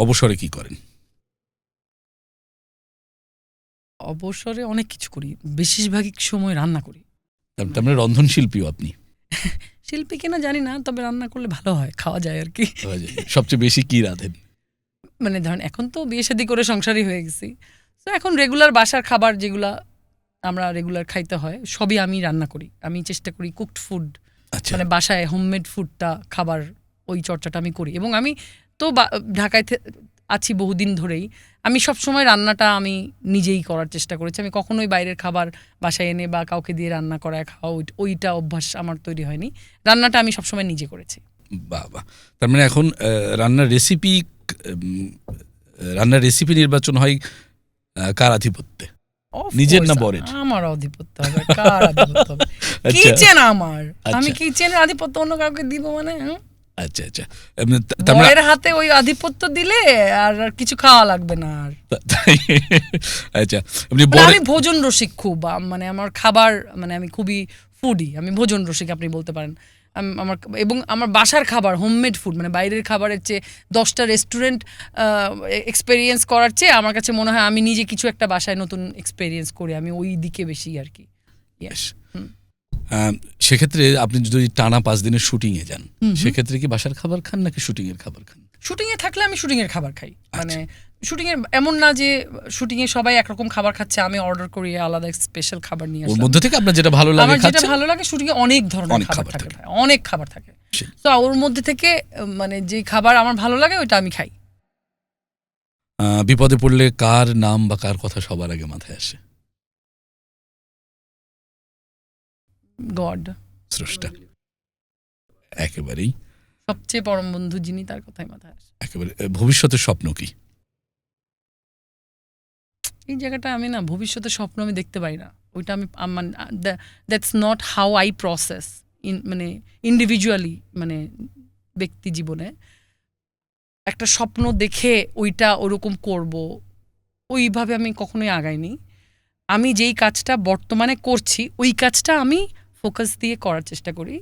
অবসরে কি করেন? অবসরে অনেক কিছু করি। বেশিরভাগই সময় রান্না করি। তার- মানে রন্ধন শিল্পীও আপনি? শিল্পী কিনা জানি না তবে রান্না করলে ভালো হয় খাওয়া যায় আর কি। সবচেয়ে বেশি কি রাঁধেন? মানে ধরেন এখন তো বিয়ে শাদী করে সংসারই হয়ে গেছি। তো এখন রেগুলার বাসার খাবার যেগুলা আমরা রেগুলার খাইতে হয় সবই আমি রান্না করি। আমি চেষ্টা করি কুকড ফুড আচ্ছা। মানে বাসায় হোমমেড ফুডটা খাবার ওই চর্চাটা আমি করি। এবং আমি তো ঢাকায় আছি বহুদিন ধরেই। আমি সব সময় রান্নাটা আমি নিজেই করার চেষ্টা করেছি। আমি কখনোই বাইরের খাবার বাসায় এনে বা কাউকে দিয়ে রান্না করায় খাওয়া ওই- ওইটা অভ্যাস আমার তৈরি হয়নি। রান্নাটা আমি সবসময় নিজে করেছি। বাহ তার মানে এখন রান্নার রেসিপি রান্নার রেসিপি নির্বাচন হয় কার আধিপত্যে? নিজের না বরের? আমার আধিপত্য হবে কার আধিপত্য হবে? আচ্ছা। কিচেন আমার। আমি আচ্ছা। কিচেনের আধিপত্য অন্য কাউকে দিব মানে হুম? আচ্ছা আচ্ছা। মানে বরের হাতে ওই আধিপত্য দিলে আর কিছু খাওয়া লাগবে না আর। আচ্ছা আমি ভোজন রসিক খুব মানে আমার খাবার মানে আমি খুবই ফুডি আমি ভোজন রসিক আপনি বলতে পারেন। আমার এবং আমার বাসার খাবার হোমমেড ফুড মানে বাইরের খাবারের চেয়ে দশটা রেস্টুরেন্ট এক্সপেরিয়েন্স করার চেয়ে আমার কাছে মনে হয় আমি নিজে কিছু একটা বাসায় নতুন এক্সপেরিয়েন্স করি আমি ওই দিকে বেশি আর কি। সেক্ষেত্রে আপনি যদি টানা পাঁচ দিনের শুটিং এ যান সেক্ষেত্রে কি বাসার খাবার খান নাকি শুটিং এর খাবার খান? শুটিং এ থাকলে আমি শুটিং এর খাবার খাই। মানে শুটিং এর এমন না যে শুটিং এ সবাই একরকম খাবার খাচ্ছে আমি অর্ডার করি আলাদা স্পেশাল খাবার নিয়ে ওর আসলাম। মধ্যে থেকে আপনার যেটা ভালো লাগে আমার যেটা ভালো লাগে শুটিং এ অনেক ধরনের খাবার থাকে অনেক খাবার থাকে। তো ওর মধ্যে থেকে মানে যে খাবার আমার ভালো লাগে ওইটা আমি খাই। বিপদে পড়লে কার নাম বা কার কথা সবার আগে মাথায় আসে? গড। স্রষ্টা। একেবারেই। সবচেয়ে পরম বন্ধু যিনি তার কথাই মাথায় আসে। একেবারে ভবিষ্যতের স্বপ্ন কি? এই জায়গাটা আমি না ভবিষ্যতের স্বপ্ন আমি দেখতে পাই না। ওইটা আমি that's not how I process in মানে ইন্ডিভিজুয়ালি মানে ব্যক্তি জীবনে। একটা স্বপ্ন দেখে ওইটা ওরকম করব ওইভাবে আমি কখনোই আগাইনি। আমি যেই কাজটা বর্তমানে করছি ওই কাজটা আমি ফোকাস দিয়ে করার চেষ্টা করি।